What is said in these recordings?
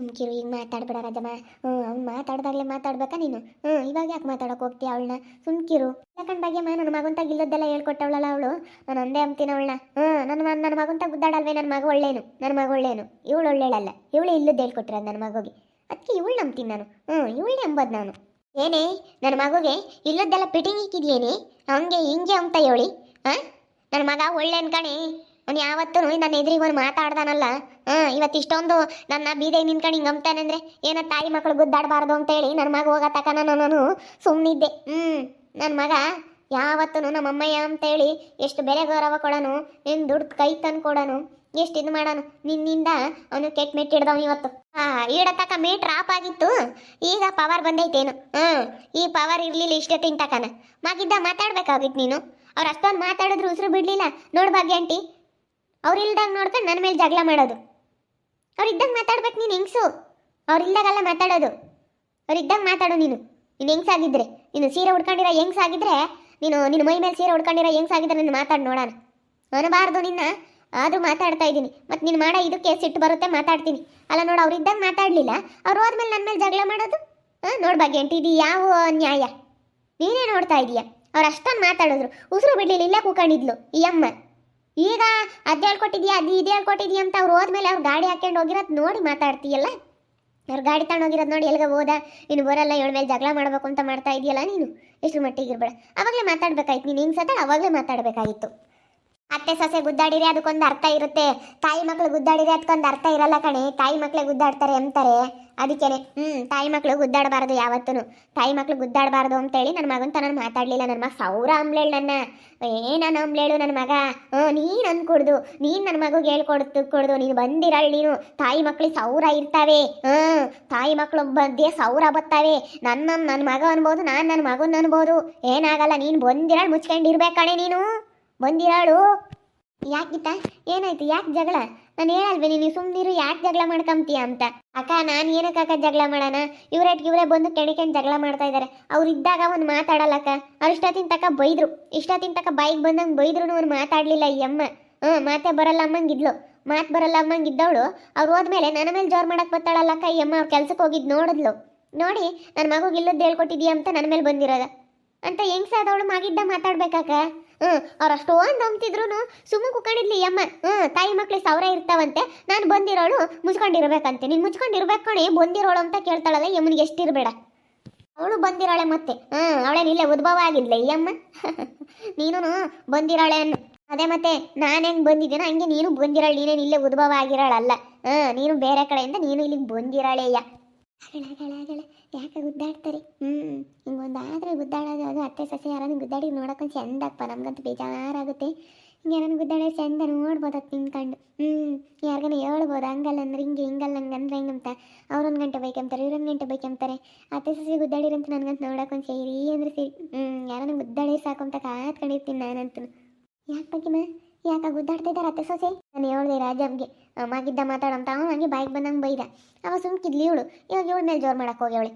ಸುಮ್ಕಿರು ಈಗ ಮಾತಾಡ್ಬೇಡ ರಾಜಮ್ಮ. ಹ್ಞೂ ಅವ್ನು ಮಾತಾಡ್ದಾಗಲೇ ಮಾತಾಡ್ಬೇಕಾ ನೀನು? ಹ್ಞೂ ಇವಾಗ ಯಾಕೆ ಮಾತಾಡೋಕೆ ಹೋಗ್ತೀಯ ಅವಳನ್ನ? ಸುಮ್ಕಿರು ಯಾಕಂಡ್ ಭಾಗ್ಯಮ್ಮ, ನನ್ನ ಮಗಂತಾಗ ಇಲ್ಲದ್ದೆಲ್ಲ ಹೇಳ್ಕೊಟ್ಟವಳಲ್ಲ ಅವಳು? ನಾನು ಒಂದೇ ಅಂತೀನಿ ಅವಳನ್ನ. ಹ್ಞೂ ನನ್ನ ಮ- ನನ್ನ ಮಗಂತ ಗುದ್ದಾಡಲ್ವೇ ನನ್ನ ಮಗ ಒಳ್ಳೇನು? ನನ್ನ ಮಗ ಒಳ್ಳೇನು? ಇವಳು ಒಳ್ಳೇಳಲ್ಲ. ಇವಳು ಇಲ್ಲದ್ದು ಹೇಳ್ಕೊಟ್ಟಿರೋದು ನನ್ನ ಮಗುಗೆ. ಅದಕ್ಕೆ ಇವಳು ನಂಬ್ತೀನಿ ನಾನು. ಹ್ಞೂ ಇವಳೇ ಅಂಬೋದು ನಾನು. ಏನೇ ನನ್ನ ಮಗುಗೆ ಇಲ್ಲದ್ದೆಲ್ಲ ಪಿಟಿಂಗ್ ಇಕ್ಕಿದ್ಯೇನೆ ಹಂಗೆ ಹಿಂಗೆ ಅಂತ ಹೇಳಿ ಹಾಂ ನನ್ನ ಮಗ ಒಳ್ಳೇನ್ ಕಣೆ? ಅವ್ನು ಯಾವತ್ತೂ ನನ್ನ ಎದುರಿಗೆ ಒಂದು ಮಾತಾಡ್ದಾನಲ್ಲ. ಹಾಂ, ಇವತ್ತು ಇಷ್ಟೊಂದು ನನ್ನ ಬೀದೆ ನಿಂತ್ಕೊಂಡು ಹಿಂಗೆ ಅಂದರೆ ಏನೋ ತಾಯಿ ಮಕ್ಕಳು ಗುದ್ದಾಡಬಾರ್ದು ಅಂತೇಳಿ ನನ್ನ ಮಗ ಹೋಗೋ ತಕ ನಾನು ಸುಮ್ಮನಿದ್ದೆ ಹ್ಞೂ ನನ್ನ ಮಗ ಯಾವತ್ತೂ ನಮ್ಮ ಅಮ್ಮಯ್ಯ ಅಂತೇಳಿ ಎಷ್ಟು ಬೆಲೆ ಗೌರವ ಕೊಡೋನು ಏನು ದುಡ್ಡು ಕೈ ತಂದು ಕೊಡೋನು, ಎಷ್ಟು ಇದು ಮಾಡೋನು, ನಿನ್ನಿಂದ ಅವನು ಕೆಟ್ಟ ಮೆಟ್ಟಿ ಹಿಡ್ದವನು ಇವತ್ತು. ಆ ಈಡತಕ್ಕ ಮೀಟ್ರ್ ಆಫ್ ಆಗಿತ್ತು, ಈಗ ಪವರ್ ಬಂದೈತೇನು. ಹ್ಞೂ ಈ ಪವರ್ ಇರಲಿಲ್ಲ ಇಷ್ಟೊತ್ತಿನ ತಕನ. ಮಗಿದ್ದ ಮಾತಾಡ್ಬೇಕಾಗಿತ್ತು ನೀನು. ಅವ್ರು ಅಷ್ಟೊಂದು ಮಾತಾಡಿದ್ರು ಉಸಿರು ಬಿಡಲಿಲ್ಲ. ಭಾಗ್ಯ ಆಂಟಿ ಅವ್ರು ಇಲ್ದಾಗ ನೋಡ್ಕೊಂಡು ನನ್ನ ಮೇಲೆ ಜಗಳ ಮಾಡೋದು. ಅವ್ರು ಇದ್ದಾಗ ಮಾತಾಡ್ಬೇಕು ನೀನು ಹೆಂಗ್ಸು? ಅವ್ರು ಇಲ್ದಾಗೆಲ್ಲ ಮಾತಾಡೋದು. ಅವ್ರು ಇದ್ದಾಗ ಮಾತಾಡು ನೀನು. ನೀನು ಹೆಂಗ್ಸಾಗಿದ್ರೆ ನೀನು ಸೀರೆ ಉಡ್ಕೊಂಡಿರೋ ಹೆಂಗ್ಸಾಗಿದ್ರೆ ನೀನು ನಿನ್ನ ಮೈ ಮೇಲೆ ಸೀರೆ ಉಡ್ಕೊಂಡಿರೋ ಹೆಂಗ್ಸಾಗಿದ್ರೆ ನೀನು ಮಾತಾಡಿ ನೋಡೋಣ ಅನ್ನಬಾರ್ದು ನಿನ್ನ. ಆದರೂ ಮಾತಾಡ್ತಾ ಇದ್ದೀನಿ. ಮತ್ತು ನೀನು ಮಾಡೋ ಇದಕ್ಕೆ ಸಿಟ್ಟು ಬರುತ್ತೆ ಮಾತಾಡ್ತೀನಿ. ಅಲ್ಲ ನೋಡು, ಅವ್ರು ಇದ್ದಾಗ ಮಾತಾಡಲಿಲ್ಲ. ಅವ್ರು ಹೋದ್ಮೇಲೆ ನನ್ನ ಮೇಲೆ ಜಗಳ ಮಾಡೋದು? ಹಾಂ, ನೋಡು ಭಾಗ್ಯ ಆಂಟಿ ಇದು ಯಾವ ನ್ಯಾಯ ನೀನೇ ನೋಡ್ತಾ ಇದೀಯ. ಅವ್ರು ಅಷ್ಟೊಂದು ಮಾತಾಡಿದ್ರು. ಉಸಿರು ಬಿಡ್ಲಿಲ್ಲ, ಇಲ್ಲೇ ಕೂಕೊಂಡಿದ್ಲು ಈ ಅಮ್ಮ ಈಗ ಅದು ಹೇಳ್ಕೊಟ್ಟಿದ್ಯಾ, ಅದು ಇದು ಹೇಳ್ಕೊಟ್ಟಿದ್ಯಾ ಅಂತ ಅವ್ರು ಹೋದ್ಮೇಲೆ ಅವ್ರು ಗಾಡಿ ಹಾಕೊಂಡು ಹೋಗಿರೋದು ನೋಡಿ ಮಾತಾಡ್ತೀಯಲ್ಲ? ಅವ್ರು ಗಾಡಿ ಹೋಗಿರೋದು ನೋಡಿ ಎಲ್ಗ ಹೋದ? ನೀನು ಬರಲ್ಲ, ಇವಳ ಮೇಲೆ ಜಗಳ ಮಾಡಬೇಕು ಅಂತ ಮಾಡ್ತಾ ಇದೆಯಲ್ಲ ನೀನು? ಎಷ್ಟು ಮಟ್ಟಿಗೆ ಇರಬೇಡ. ಅವಾಗಲೇ ಮಾತಾಡ್ಬೇಕಾಯ್ತು, ನೀನು ಹಿಂಗೆ ಸತ್ತ ಅವಾಗಲೇ ಮಾತಾಡಬೇಕಾಗಿತ್ತು ಅತ್ತೆ ಸೊಸೆ ಗುದ್ದಾಡಿರಿ ಅದಕ್ಕೊಂದು ಅರ್ಥ ಇರುತ್ತೆ. ತಾಯಿ ಮಕ್ಳು ಗುದ್ದಾಡಿರಿ ಅದಕ್ಕೊಂದು ಅರ್ಥ ಇರಲ್ಲ ಕಣೆ. ತಾಯಿ ಮಕ್ಳಿಗೆ ಗುದ್ದಾಡ್ತಾರೆ ಅಂತಾರೆ. ಅದಕ್ಕೇನೆ, ಹ್ಮ್, ತಾಯಿ ಮಕ್ಳು ಗುದ್ದಾಡಬಾರ್ದು ಯಾವತ್ತೂ ತಾಯಿ ಮಕ್ಳು ಗುದ್ದಾಡಬಾರ್ದು ಅಂತೇಳಿ ನನ್ನ ಮಗಂತ ನಾನು ಮಾತಾಡ್ಲಿಲ್ಲ. ನನ್ನ ಮಗ ಸೌರ ಅಂಬ್ಲೇಳು ನನ್ನ. ಏ, ನಾನು ನನ್ನ ಮಗ. ನೀನು ಅನ್ಕೊಡ್ದು. ನೀನು ನನ್ನ ಮಗುಗೆ ಹೇಳ್ಕೊಡ್ತು, ಕೊಡ್ದು. ನೀನು ಬಂದಿರಲ್ಲ ನೀನು. ತಾಯಿ ಮಕ್ಳಿಗೆ ಸೌರ ಇರ್ತಾವೆ. ಹ್ಮ್, ತಾಯಿ ಮಕ್ಳು ಬಗ್ಗೆ ಸೌರ ಬತ್ತಾವೆ. ನನ್ನ ನನ್ನ ಮಗ ಅನ್ಬೋದು, ನಾನು ನನ್ನ ಮಗನ ಅನ್ಬೋದು. ಏನಾಗಲ್ಲ, ನೀನು ಮುಚ್ಕೊಂಡಿರ್ಬೇಕು ಮುಚ್ಕೊಂಡಿರ್ಬೇಕಣೆ ನೀನು. ಬಂದಿರಾಳು. ಯಾಕಿತ್ತ? ಏನಾಯ್ತು? ಯಾಕೆ ಜಗಳ? ನಾನು ಹೇಳಲ್ವೇ ನೀನು ಸುಮ್ಮನಿರು ಯಾಕೆ ಜಗಳ ಮಾಡ್ಕೊಂತೀಯ ಅಂತ? ಅಕ್ಕ, ನಾನು ಏನಕ್ಕೆ ಅಕ್ಕ ಜಗಳ ಮಾಡೋಣ? ಇವ್ರಟ್ಗೆ ಇವರೇ ಬಂದು ಕೆಣಿಕೆಂಡು ಜಗಳ ಮಾಡ್ತಾ ಇದ್ದಾರೆ ಅವ್ರು ಇದ್ದಾಗ ಒಂದು ಮಾತಾಡಲ್ಲಕ್ಕ ಅವ್ರು ಇಷ್ಟೊತ್ತಿನ ತಕ ಬೈದ್ರು. ಇಷ್ಟೊತ್ತಿನ ತಕ ಬೈಕ್ ಬಂದಂಗೆ ಬೈದ್ರು ಅವ್ರು ಮಾತಾಡಲಿಲ್ಲ ಈ ಅಮ್ಮ. ಹ್ಞೂ ಮಾತೇ ಬರಲ್ಲ ಅಮ್ಮಂಗಿದ್ಲು. ಮಾತು ಬರಲ್ಲ ಅಮ್ಮಂಗಿದ್ದವಳು. ಅವ್ರು ಹೋದ್ಮೇಲೆ ನನ್ನ ಮೇಲೆ ಜೋರು ಮಾಡಕ್ಕೆ ಬರ್ತಾಳಲ್ಲಕ್ಕ ಈ ಅಮ್ಮ ಅವ್ರು ಕೆಲ್ಸಕ್ಕೆ ಹೋಗಿದ್ದು ನೋಡಿದ್ಲು. ನೋಡಿ ನನ್ನ ಮಗುಗೆ ಇಲ್ಲದ್ದು ಹೇಳ್ಕೊಟ್ಟಿದ್ಯಾ ಅಂತ ನನ್ನ ಮೇಲೆ ಬಂದಿರೋದ. ಅಂತ ಹೆಂಗ್ಸಾದವಳು ಮಗಿದ್ದ ಮಾತಾಡ್ಬೇಕಾಕ ಹ್ಞೂ ಅವ್ರು ಅಷ್ಟೊಂದು ನಂಬ್ತಿದ್ರು ಸುಮ್ಮ ಕುಕ್ಕಣಿದ್ಲಿ ಅಮ್ಮ ಹ್ಞೂ ತಾಯಿ ಮಕ್ಳಿಗೆ ಸಾವಿರ ಇರ್ತಾವಂತೆ. ನಾನು ಬಂದಿರೋಳು ಮುಚ್ಕೊಂಡಿರ್ಬೇಕಂತೆ. ನೀನು ಮುಚ್ಕೊಂಡಿರ್ಬೇಕು ಕಣಿ, ಬಂದಿರೋಳು ಅಂತ ಕೇಳ್ತಾಳಲ್ಲ, ಯಮ್ಮನಿಗೆ ಎಷ್ಟಿರಬೇಡ. ಅವಳು ಬಂದಿರಾಳೆ ಮತ್ತೆ. ಹ್ಞೂ ಅವಳೇನು ಇಲ್ಲೇ ಉದ್ಭವ ಆಗಿದ್ಲೆ ಈ ಅಮ್ಮ ನೀನು ಬಂದಿರಾಳೆ ಅನ್ನು. ಅದೇ ಮತ್ತೆ, ನಾನು ಹೆಂಗೆ ಬಂದಿದ್ದೀನೋ, ಹಂಗೆ ನೀನು ಬಂದಿರಾಳೆ, ನೀನೇನು ಇಲ್ಲೇ ಉದ್ಭವ ಆಗಿರಾಳಲ್ಲ. ಹಾಂ ನೀನು ಬೇರೆ ಕಡೆಯಿಂದ ನೀನು ಇಲ್ಲಿಗೆ ಬಂದಿರಾಳೆಯ್ಯ. ಗಳಗಳಗಳ ಯಾಕೆ ಗುದ್ದಾಡ್ತಾರೆ? ಹ್ಞೂ ಹಿಂಗೊಂದು ಆದರೆ ಗುದ್ದಾಡೋದು ಅದು ಅತ್ತೆ ಸಸಿ ಯಾರನ್ನು ಗುದ್ದಾಡಿ ನೋಡೋಕೊಂಡು ಚಂದಪ್ಪ, ನಮ್ಗಂತೂ ಬೇಜಾರಾಗುತ್ತೆ. ಹಿಂಗೆ ಯಾರನ್ನು ಗುದ್ದಾಡೋ ಚಂದ ನೋಡ್ಬೋದು ಅದು ನಿಂತ್ಕೊಂಡು ಹ್ಞೂ ಯಾರಿಗಾನ ಹೇಳ್ಬೋದು, ಹಂಗಲ್ಲ ಅಂದ್ರೆ ಹಿಂಗೆ, ಹಿಂಗಲ್ಲ ಹಂಗೆ ಅಂದ್ರೆ ಹಿಂಗೆ ಅಂತ. ಅವ್ರೊಂದು ಗಂಟೆ ಬೈಕಂತಾರೆ ಇವ್ರೊಂದು ಗಂಟೆ ಬೈಕಂತಾರೆ ಅತ್ತೆ ಸಸಿ ಗುದ್ದಾಡಿರಂತ ನನಗಂತ ನೋಡೋಕೊಂಡು ಸೇರಿ ಅಂದ್ರೆ ಸೇರಿ. ಹ್ಞೂ ಯಾರನ್ನು ಗುದ್ದಾಡಿ ಸಾಕು ಅಂತ ಕಾತ್ಕೊಂಡಿರ್ತೀನಿ ನಾನಂತೂ. ಯಾಕೆ ಬಗ್ಗೆ ಯಾಕೆ ಗುದ್ದಾಡ್ತಿದ್ದಾರೆ ಅತ್ತೆ ಸೊಸೆ? ನಾನು ಹೇಳ್ದೆ ರಾಜಮ್ಗೆ, ಅಮ್ಮಾಗಿದ್ದ ಮಾತಾಡಂತ, ಅವನು ಹಂಗೆ ಬಾಯಿಗೆ ಬಂದಂಗೆ ಬೈದ. ಅವ ಸುಮ್ಕಿದ್ಲಿ ಇವಳು, ಇವಾಗ ಇವಳ ಮೇಲೆ ಜೋರು ಮಾಡಕ್ಕೆ ಹೋಗ್ಯವಳೆ.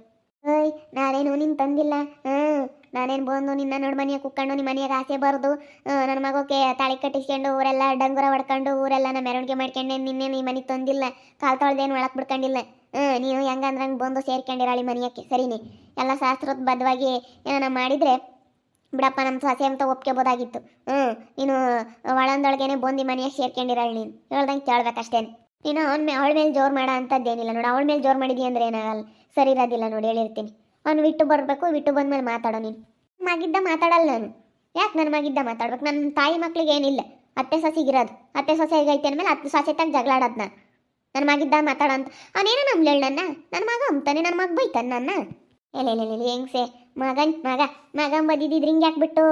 ಓಯ್, ನಾನೇನು ನಿನ್ನ ತಂದಿಲ್ಲ? ಹಾಂ ನಾನೇನು ಬಂದು ನಿನ್ನ ನೋಡಿ ಮನೆಯ ಕುಕ್ಕಂಡು ನಿಮ್ಮ ಮನೆಯಾಗ ಆಸೆ ಬರೋದು ನನ್ನ ಮಗೋಕೆ ತಾಳಿ ಕಟ್ಟಿಸ್ಕೊಂಡು, ಊರೆಲ್ಲ ಡಂಗುರ ಹೊಡ್ಕೊಂಡು, ಊರೆಲ್ಲ ನಾ ಮೆರವಣಿಗೆ ಮಾಡ್ಕೊಂಡೆ, ನಿನ್ನೆ ನೀ ಮನೆಗೆ ತಂದಿಲ್ಲ. ಕಾಲು ತೊಳ್ದೇನು ಒಳಗೆ ಬಿಡ್ಕೊಂಡಿಲ್ಲ. ನೀವು ಹೆಂಗಂದ್ರಂಗೆ ಬಂದು ಸೇರ್ಕೊಂಡಿರಾಳಿ ಮನೆಯಕ್ಕೆ ಸರಿನೇ? ಎಲ್ಲ ಶಾಸ್ತ್ರೋದ್ಬದ್ಧವಾಗಿ ಏನಾನ ಮಾಡಿದರೆ ಬಿಡಪ್ಪ ನಮ್ಮ ಸೊಸೆ ಅಂತ ಒಪ್ಕೋಬೋದಾಗಿತ್ತು. ಹ್ಞೂ ನೀನು ಒಳಂದೊಳಗೇನೆ ಬೊಂದಿ ಮನೆಯಾಗ ಸೇರ್ಕೊಂಡಿರಾಳ ನೀನು. ಹೇಳ್ದಂಗೆ ಕೇಳ್ಬೇಕಷ್ಟೇ. ನೀನು ಅವನ ಮೇ, ಅವಳ ಮೇಲೆ ಜೋರು ಮಾಡೋ ಅಂಥದ್ದೇನಿಲ್ಲ ನೋಡಿ. ಅವಳ ಮೇಲೆ ಜೋರು ಮಾಡಿದ್ಯ ಅಂದ್ರೆ ಏನಾಗಲ್ಲ. ಸರಿ, ಇರೋದಿಲ್ಲ ನೋಡಿ, ಹೇಳಿರ್ತೀನಿ. ಅವ್ನು ಬಿಟ್ಟು ಬರಬೇಕು ಬಿಟ್ಟು ಬಂದ್ಮೇಲೆ ಮಾತಾಡೋ ನೀನು. ಮಗಿದ್ದ ಮಾತಾಡಲ್ಲ ನಾನು. ಯಾಕೆ ನನ್ನ ಮಗಿದ್ದ ಮಾತಾಡ್ಬೇಕು? ನನ್ನ ತಾಯಿ ಮಕ್ಳಿಗೆ ಏನಿಲ್ಲ. ಅತ್ತೆ ಸೊಸಿಗಿರೋದು ಅತ್ತೆ ಸೊಸೆ ಹೇಗೈತೆ ಅಂದಮೇಲೆ ಅತ್ತೆ ಸೊಸೆ ತಗ ಜಗಳಾಡೋದು ನಾನು. ನನ್ನ ಮಗಿದ್ದ ಮಾತಾಡೋ ಅಂತ. ಅವನೇನೋ ನಂಬ್ಲೇಳು ನನ್ನ? ನನ್ನ ಮಗ ಅಂತಾನೆ ನನ್ನ ಮಗ ಬೈತಾನೆ ನನ್ನ? ಎಲೆ ಎಲೆ ಹೆಂಗ್ಸೆ? ಮಗನ್, ಮಗ, ಮಗನ್ ಬದಿದ್ದಿದ್ರೆ ಹಿಂಗೆ ಹಾಕ್ಬಿಟ್ಟು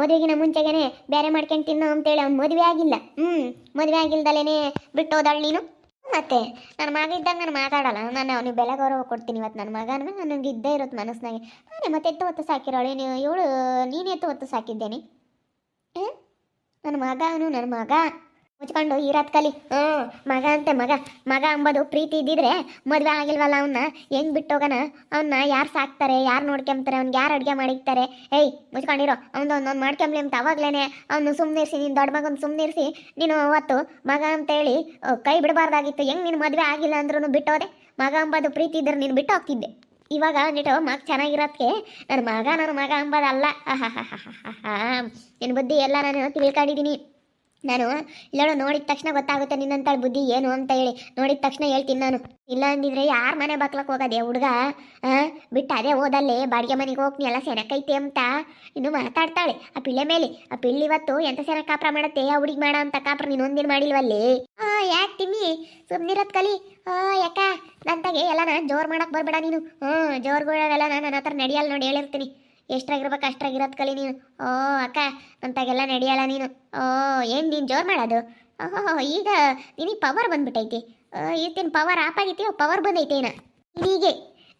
ಮದುವೆಗಿನ ಮುಂಚೆಗೇನೆ ಬೇರೆ ಮಾಡ್ಕೊಂಡು ತಿನ್ನೋ ಅಂತೇಳಿ ಅವ್ನು ಮದುವೆ ಆಗಿಲ್ಲ. ಹ್ಞೂ ಮದುವೆ ಆಗಿಲ್ದಲೇನೆ ಬಿಟ್ಟು ಹೋದಾಳು ನೀನು? ಮತ್ತೆ ನನ್ನ ಮಗ ಇದ್ದಾಗ ನಾನು ಮಾತಾಡಲ್ಲ. ನಾನು ಅವನಿಗೆ ಬೆಲೆ ಗೌರವ ಕೊಡ್ತೀನಿ ಇವತ್ತು ನನ್ನ ಮಗ ಅಂದ್ರೆ ನನಗೆ ಇದ್ದೇ ಇರುತ್ತೆ ಮನಸ್ಸಿನಾಗೆ ನಾನೇ ಮತ್ತೆ ಎತ್ತು ಹೊತ್ತು ಸಾಕಿರೋಳೆ ನೀವು ಇವಳು, ನೀನು ಎತ್ತು ಹೊತ್ತು ಸಾಕಿದ್ದೇನೆ? ನನ್ನ ಮಗ ಅವನು ನನ್ನ ಮಗ. ಮುಚ್ಕೊಂಡು ಇರತ್ ಕಲಿ. ಹ್ಞೂ ಮಗ ಅಂತೆ ಮಗ. ಮಗ ಅಂಬದು ಪ್ರೀತಿ ಇದ್ದಿದ್ರೆ ಮದುವೆ ಆಗಿಲ್ವಲ್ಲ ಅವನ್ನ ಹೆಂಗ್ ಬಿಟ್ಟೋಗನ ಅವನ್ನ ಯಾರು ಸಾಕ್ತಾರೆ? ಯಾರು ನೋಡ್ಕೊಂತಾರೆ ಅವ್ನಿಗೆ ಯಾರು ಅಡುಗೆ ಮಾಡಿಕ್ತಾರೆ? ಏಯ್ ಮುಚ್ಕೊಂಡಿರೋ. ಅವ್ನು ಒಂದೊಂದು ಮಾಡ್ಕೊಂಬ್ಲಿ ಅಂತ ಅವಾಗ್ಲೇನೆ ಅವನು ಸುಮ್ಮನಿರಿಸಿ ನೀನು ದೊಡ್ಡ ಮಗನ ಸುಮ್ಮನಿರಿಸಿ ನೀನು ಅವತ್ತು ಮಗ ಅಂತೇಳಿ ಹೇಳಿ ಕೈ ಬಿಡಬಾರ್ದಾಗಿತ್ತು. ಹೆಂಗ್ ನಿನ್ ಮದುವೆ ಆಗಿಲ್ಲ ಅಂದ್ರೂ ಬಿಟ್ಟೋದೆ ಮಗ ಅಂಬದು ಪ್ರೀತಿ ಇದ್ರೆ ನೀನು ಬಿಟ್ಟು ಹೋಗ್ತಿದ್ದೆ. ಇವಾಗ ಅಂದ್ಬಿಟ್ಟು ಮಗ ಚೆನ್ನಾಗಿರೋದಕ್ಕೆ ನನ್ನ ಮಗ ನನ್ನ ಮಗ ಅಂಬೋದಲ್ಲ. ನಿನ್ನ ಬುದ್ಧಿ ಎಲ್ಲ ನಾನು ತಿಳ್ಕೊಂಡಿದ್ದೀನಿ ನಾನು ಇಲ್ಲ ನೋಡಿದ ತಕ್ಷಣ ಗೊತ್ತಾಗುತ್ತೆ ನಿನ್ನಂತ ಬುದ್ಧಿ ಏನು ಅಂತ ಹೇಳಿ. ನೋಡಿದ ತಕ್ಷಣ ಹೇಳ್ತೀನಿ ನಾನು. ಇಲ್ಲ ಅಂದಿದ್ರೆ ಯಾರ ಮನೆ ಬಾಕ್ಲಕ್ಕೆ ಹೋಗೋದೆ ಹುಡುಗ? ಬಿಟ್ಟು ಅದೇ ಓದಲ್ಲಿ ಬಾಡಿಗೆ ಮನೆಗೆ ಹೋಗ್ನಿ ಎಲ್ಲ ಸೆನಕೈತೆ ಅಂತ. ಇನ್ನು ಮಾತಾಡ್ತಾಳೆ. ಆ ಪಿಳ್ಳೆ ಮೇಲೆ, ಆ ಪಿಳ್ಳಿ ಇವತ್ತು ಎಂತ ಸೆನ ಕಾಪ್ರ ಮಾಡತ್ತೆ? ಆ ಹುಡುಗಿ ಮಾಡ ಅಂತ ಕಾಪ್ರ ನೀನು ಒಂದಿನ ಮಾಡಿಲ್ವಲ್ಲಿ? ಯಾಕೆ ತಿಮ್ಮಿ ಸುಮ್ಮನಿರತ್ ಕಲಿ. ಯಾಕ? ತಗೆ ಎಲ್ಲ ನಾನು ಜೋರ್ ಮಾಡಕ್ ಬರ್ಬೇಡ ನೀನು. ಹ್ಞೂ ಜೋರ್ಗಳೆಲ್ಲ ನಾನು ನನ್ನ ಹತ್ರ ನಡೆಯಲ್ಲ ನೋಡಿ ಹೇಳಿರ್ತೀನಿ. ಎಷ್ಟ್ರಾಗಿರ್ಬೇಕು ಅಷ್ಟ್ರಾಗಿರೋದ್ ಕಲಿ ನೀನು. ಓ, ಅಕ್ಕ, ನಂತಾಗೆಲ್ಲ ನಡೆಯಲ್ಲ ನೀನು. ಓ, ಏನು ನೀನು ಜೋರ್ ಮಾಡೋದು? ಓಹೋ, ಈಗ ನಿನಗೆ ಪವರ್ ಬಂದ್ಬಿಟ್ಟೈತಿ ಈತಿನ ಪವರ್ ಆಪ್ ಆಗೈತಿ ಪವರ್ ಬಂದೈತೇನ ನೀನೀಗೆ,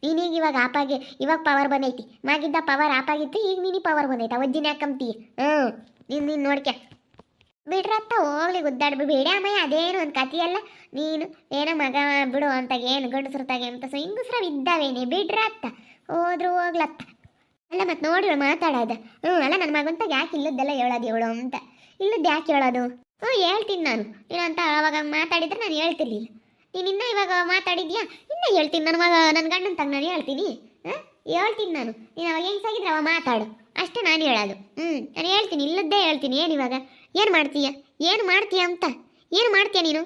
ನೀನೀಗ ಇವಾಗ ಆಪಾಗಿ ಇವಾಗ ಪವರ್ ಬಂದೈತಿ. ಮಾಗಿದ್ದ ಪವರ್ ಆಪ್ ಆಗಿತ್ತು, ಈಗ ನೀನು ಪವರ್ ಬಂದೈತೆ. ಅವಜ್ಜಿನ ಯಾಕಂತೀಯ ಹ್ಞೂ, ನೀನು ನೀನು ನೋಡ್ಕೆ. ಬಿಡ್ರತ್ತ ಹೋಗ್ಲಿ, ಗುದ್ದಾಡ್ಬಿ. ಬೇಡ ಅಮ್ಮಯ್ಯ, ಅದೇನು ಒಂದು ಕಥೆಯಲ್ಲ ನೀನು, ಏನೋ ಮಗ ಬಿಡು ಅಂತ ಏನು ಗಂಡಸ್ರತಾಗೆ ಅಂತ ಸೊ ಹಿಂಗಸ್ರ ಇದ್ದಾವೇನೆ ಬಿಡ್ರತ್ತ ಹೋದ್ರು ಹೋಗ್ಲತ್ತ ಅಲ್ಲ, ಮತ್ತೆ ನೋಡಿ ಮಾತಾಡೋದ. ಹ್ಞೂ ಅಲ್ಲ ನನ್ನ ಮಗಂತ ಯಾಕೆ ಇಲ್ಲದ್ದೆಲ್ಲ ಹೇಳೋದು ಏಳು ಅಂತ. ಇಲ್ಲದ್ದು ಯಾಕೆ ಹೇಳೋದು? ಹ್ಞೂ ಹೇಳ್ತೀನಿ ನಾನು. ಏನಂತ ಅವಾಗ ಮಾತಾಡಿದ್ರೆ ನಾನು ಹೇಳ್ತಿರ್ಲಿಲ್ಲ ನೀನು ಇನ್ನೂ ಇವಾಗ ಮಾತಾಡಿದ್ಯಾ? ಇನ್ನೂ ಹೇಳ್ತೀನಿ. ನನ್ನ ಮಗ ನನ್ನ ಗಂಡನ ತಂಗ ನಾನು ಹೇಳ್ತೀನಿ. ಹಾಂ? ಹೇಳ್ತೀನಿ ನಾನು. ನೀನು ಅವಾಗ ಹೆಂಗ್ಸಾಗಿದ್ರೆ ಅವ ಮಾತಾಡು. ಅಷ್ಟೇ ನಾನು ಹೇಳೋದು. ಹ್ಞೂ ನಾನು ಹೇಳ್ತೀನಿ. ಇಲ್ಲದ್ದೇ ಹೇಳ್ತೀನಿ. ಏನು ಇವಾಗ? ಏನು ಮಾಡ್ತೀಯ? ಏನು ಮಾಡ್ತೀಯ ಅಂತ? ಏನು ಮಾಡ್ತೀಯ ನೀನು?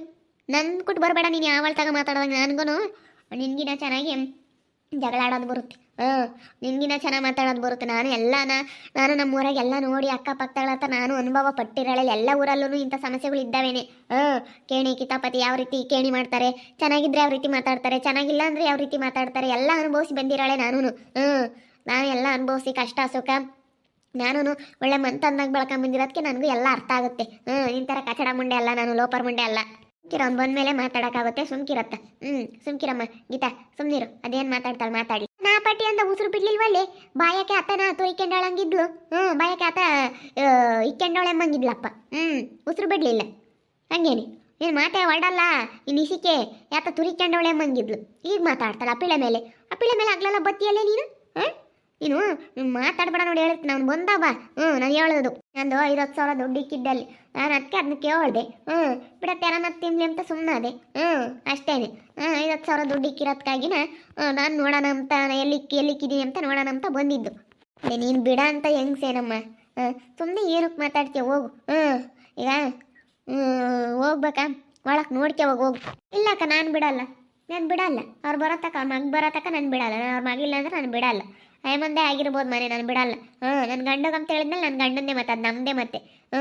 ನನ್ನ ಕೊಟ್ಟು ಬರಬೇಡ. ನೀನು ಯಾವಳ ತಗ ಮಾತಾಡುವಾಗ ನನಗೂ ನಿನ್ಗಿನ ಚೆನ್ನಾಗಿ ಜಗಳ ಆಡೋದು ಬರುತ್ತೆ. ಹಾಂ ನಿನ್ಗಿನ ಚೆನ್ನಾಗಿ ಮಾತಾಡೋದು ಬರುತ್ತೆ. ನಾನು ಎಲ್ಲಾನ, ನಾನು ನಮ್ಮ ಊರಾಗ ಎಲ್ಲ ನೋಡಿ ಅಕ್ಕಪಕ್ಕಗಳ ಹತ್ರ ನಾನು ಅನುಭವ ಪಟ್ಟಿರಲ್ಲ, ಎಲ್ಲ ಊರಲ್ಲೂ ಇಂಥ ಸಮಸ್ಯೆಗಳು ಇದ್ದಾವೇನೆ. ಹಾಂ ಕೇಣಿ, ಕಿತಾಪತಿ ಯಾವ ರೀತಿ ಕೇಣಿ ಮಾಡ್ತಾರೆ, ಚೆನ್ನಾಗಿದ್ರೆ ಯಾವ ರೀತಿ ಮಾತಾಡ್ತಾರೆ, ಚೆನ್ನಾಗಿಲ್ಲ ಅಂದರೆ ಯಾವ ರೀತಿ ಮಾತಾಡ್ತಾರೆ, ಎಲ್ಲ ಅನುಭವಿಸಿ ಬಂದಿರಾಳೆ ನಾನು ಹ್ಞೂ ನಾನು ಎಲ್ಲ ಅನುಭವಿಸಿ ಕಷ್ಟ, ಸುಖ ನಾನು ಒಳ್ಳೆ ಮಂತಂದಾಗ ಬೆಳ್ಕೊಂಬಂದಿರೋದಕ್ಕೆ ನನಗೂ ಎಲ್ಲ ಅರ್ಥ ಆಗುತ್ತೆ. ಹ್ಞೂ ನಿನ್ ಥರ ಕಚಡ ಮುಂಡೆ ಅಲ್ಲ, ನಾನು ಲೋಪರ್ ಮುಂಡೆ ಅಲ್ಲ. ಸುಮ್ಕಿರ ಬಂದ ಮೇಲೆ ಮಾತಾಡೋಕ್ಕಾಗುತ್ತೆ, ಸುಮ್ಕಿರತ್ತ. ಹ್ಞೂ ಸುಮ್ಕಿರಮ್ಮ, ಗೀತಾ, ಸುಮ್ನಿರು, ಅದೇನು ಮಾತಾಡ್ತಾಳೆ ಮಾತಾಡಿ. ಪಟ್ಟಿ ಅಂತ ಉಸಿರು ಬಿಡ್ಲಿಲ್ವಲ್ಲಿ ಬಾಯಕ್ಕೆ ಆತನ ತುರಿಕೆಂಡಾಳಂಗಿದ್ಲು. ಹ್ಞೂ ಬಾಯಕ್ಕೆ ಆತ ಇಕ್ಕೆಂಡಾಳೆಂಬಂಗಿದ್ಲಪ್ಪ. ಹ್ಞೂ ಉಸಿರು ಬಿಡ್ಲಿಲ್ಲ. ಹಂಗೇನೆ. ನೀನು ಮಾತೆ ಹೊರಡಲ್ಲ. ಈ ನಿಸಿಕೆ ಯಾತ ತುರಿಕೆಂಡವಳೆ ಎಂಬಂಗಿದ್ಲು ಈಗ ಮಾತಾಡ್ತಾಳೆ ಅಪ್ಪಿಳೆ ಮೇಲೆ. ಅಪ್ಪಿಳೆ ಮೇಲೆ ಆಗ್ಲಲ್ಲ ಬತ್ತಿಯಲ್ಲೇ ನೀನು? ಹಾಂ? ನೀನು ನೀನು ಮಾತಾಡ್ಬೇಡ ನೋಡಿ ಹೇಳುತ್ತೆ ನಾನು ಬಂದ, ಬಾ. ಹ್ಞೂ ನಾನು ಹೇಳೋದು. ನಂದು ಐವತ್ತು ಸಾವಿರ ದುಡ್ಡು ಇಕ್ಕಿದ್ದಲ್ಲಿ. ನಾನು ಅದಕ್ಕೆ ಅದನ್ನ ಕೇಳಿದೆ. ಹ್ಞೂ ಬಿಡತ್ತೆ, ಯಾರನ್ನ ತಿನ್ಲಿ ಅಂತ ಸುಮ್ಮನಾದೆ ಹ್ಞೂ ಅಷ್ಟೇನೆ. ಹ್ಞೂ ಐವತ್ತು ಸಾವಿರ ದುಡ್ಡು ಇಕ್ಕಿರೋದಕ್ಕಾಗಿನ ನಾನು ನೋಡೋಣ ಅಂತ ಎಲ್ಲಿ ಎಲ್ಲಿ ಇಕ್ಕಿದ್ದೀನಿ ಅಂತ ನೋಡೋಣ ಅಂತ ಬಂದಿದ್ದು. ಅದೇ ನೀನು ಬಿಡ ಅಂತ ಹೆಂಗ್ಸೇನಮ್ಮ ಹಾಂ ಸುಮ್ಮನೆ ಏನಕ್ಕೆ ಮಾತಾಡ್ತೀಯ, ಹೋಗು. ಹ್ಞೂ ಈಗ ಹೋಗ್ಬೇಕಾ? ಒಳಕ್ಕೆ ನೋಡ್ಕೆ ಹೋಗಿ, ಹೋಗು. ಇಲ್ಲಕ್ಕ ನಾನು ಬಿಡಲ್ಲ. ನಾನು ಬಿಡಲ್ಲ. ಅವ್ರು ಬರೋತಕ್ಕ ಅವ್ರ ಮಗ ಬರೋತಕ್ಕ ನಾನು ಬಿಡಲ್ಲ. ಅವ್ರ ಮಗಿಲ್ಲ ಅಂದ್ರೆ ನಾನು ಬಿಡಲ್ಲ. ಅಯ್ಯ ಮುಂದೆ ಆಗಿರ್ಬೋದು ಮನೆ ನಾನು ಬಿಡಲ್ಲ. ಹ್ಞೂ ನನ್ನ ಗಂಡಗೆ ಅಂತ ಹೇಳಿದ್ಮೇಲೆ ನನ್ನ ಗಂಡನ್ನೇ ಮತ್ತೆ, ಅದು ನಮ್ಮದೇ ಮತ್ತೆ. ಹ್ಞೂ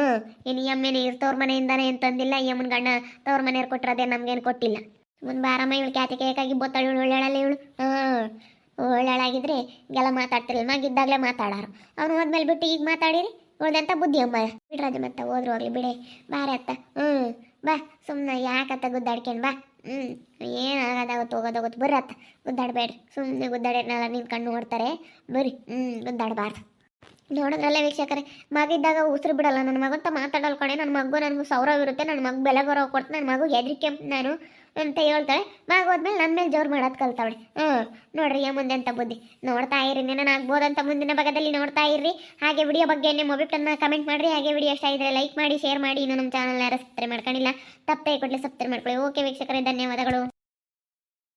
ಇನ್ನು ಈ ಅಮ್ಮೇನೆ ತವ್ರ ಮನೆಯಿಂದಾನೆ ಅಂತಂದಿಲ್ಲ ಈ ಅಮ್ಮನ ಗಂಡ ತವ್ರ ಮನೆಯವ್ರು ಕೊಟ್ಟಿರೋದೇ ನಮಗೇನು ಕೊಟ್ಟಿಲ್ಲ. ಮುಂದೆ ಬಾರಮ್ಮ, ಇವಳು ಕ್ಯಾತಿ ಕೇಕಾಗಿ ಬೋತಾಳು ಇವಳು ಒಳ್ಳೆಳಲ್ಲ ಇವಳು. ಹ್ಞೂ ಒಳ್ಳೆಳಾಗಿದ್ರೆ ಮಾತಾಡ್ತಿರಲಿಲ್ಲ, ಮಗ ಮಗಿದ್ದಾಗಲೇ ಮಾತಾಡಾರು. ಅವ್ನು ಹೋದ್ಮೇಲೆ ಬಿಟ್ಟು ಈಗ ಮಾತಾಡಿರಿ, ಉಳ್ದಂತ ಬುದ್ಧಿ ಅಮ್ಮ ಬಿಡ್ರಾಜ ಮತ್ತೆ, ಹೋದ್ರು ಹೋಗ್ಲಿ, ಬಿಡೆ. ಬಾರೆ ಅತ್ತ. ಹ್ಞೂ ಬಾ ಸುಮ್ಮನೆ ಯಾಕತ್ತ ಗುದ್ದಾಡ್ಕೊಂಡು ಬಾ. ಹ್ಞೂ ಏನಾಗೋದಾಗುತ್ತೆ ಹೋಗೋದಾಗುತ್ತೆ ಬರತ್ತ ಗುದ್ದಾಡಬೇಡ್ರಿ ಸುಮ್ಮನೆ ಗುದ್ದಾಡಿರ್ನೆಲ್ಲ ನಿನ್ನ ಕಣ್ಣು ನೋಡ್ತಾರೆ. ಬರ್ರಿ ಹ್ಞೂ ಗುದ್ದಾಡಬಾರ್ದು. ನೋಡಿದ್ರಲ್ಲ ವೀಕ್ಷಕರೇ, ಮಗಿದ್ದಾಗ ಉಸಿರು ಬಿಡಲ್ಲ. ನನ್ನ ಮಗಂತ ಮಾತಾಡಲ್ ಕಣೆ ನನ್ನ ಮಗು ನನಗೂ ಸೌರವಿರುತ್ತೆ ನನ್ನ ಮಗ ಬೆಲೆ ಗೌರವ ಕೊಡ್ತು ನನ್ನ ಮಗು ಹೆದರಿಕೆ ನಾನು ಅಂತ ಹೇಳ್ತಾಳೆ. ಮಗ ಹೋದ್ಮೇಲೆ ನನ್ನ ಮೇಲೆ ಜೋರು ಮಾಡೋದು ಕಲ್ತಾವಳೆ. ಹ್ಞೂ ನೋಡ್ರಿ ಮುಂದೆ ಅಂತ ಬುದ್ಧಿ. ನೋಡ್ತಾ ಇರಿ ನೆನ ಆಗ್ಬೋದಂತ ಮುಂದಿನ ಭಾಗದಲ್ಲಿ ನೋಡ್ತಾ ಇರ್ರಿ. ಹಾಗೆ ವಿಡಿಯೋ ಬಗ್ಗೆ ನಿಮ್ಮ ಅಭಿಪ್ರಾಯನ ಕಮೆಂಟ್ ಮಾಡಿರಿ. ಹಾಗೆ ವಿಡಿಯೋ ಇಷ್ಟ ಇದ್ರೆ ಲೈಕ್ ಮಾಡಿ ಶೇರ್ ಮಾಡಿ. ಇನ್ನು ನಮ್ಮ ಚಾನಲ್ ಯಾರು ಸಬ್ಸ್ಕ್ರೈಬ್ ಮಾಡ್ಕೊಂಡಿಲ್ಲ, ತಪ್ಪೇ ಕೊಡಲಿ ಸಬ್ಸ್ಕ್ರೈಬ್ ಮಾಡ್ಕೊಳ್ಳಿ. ಓಕೆ ವೀಕ್ಷಕರೇ, ಧನ್ಯವಾದಗಳು.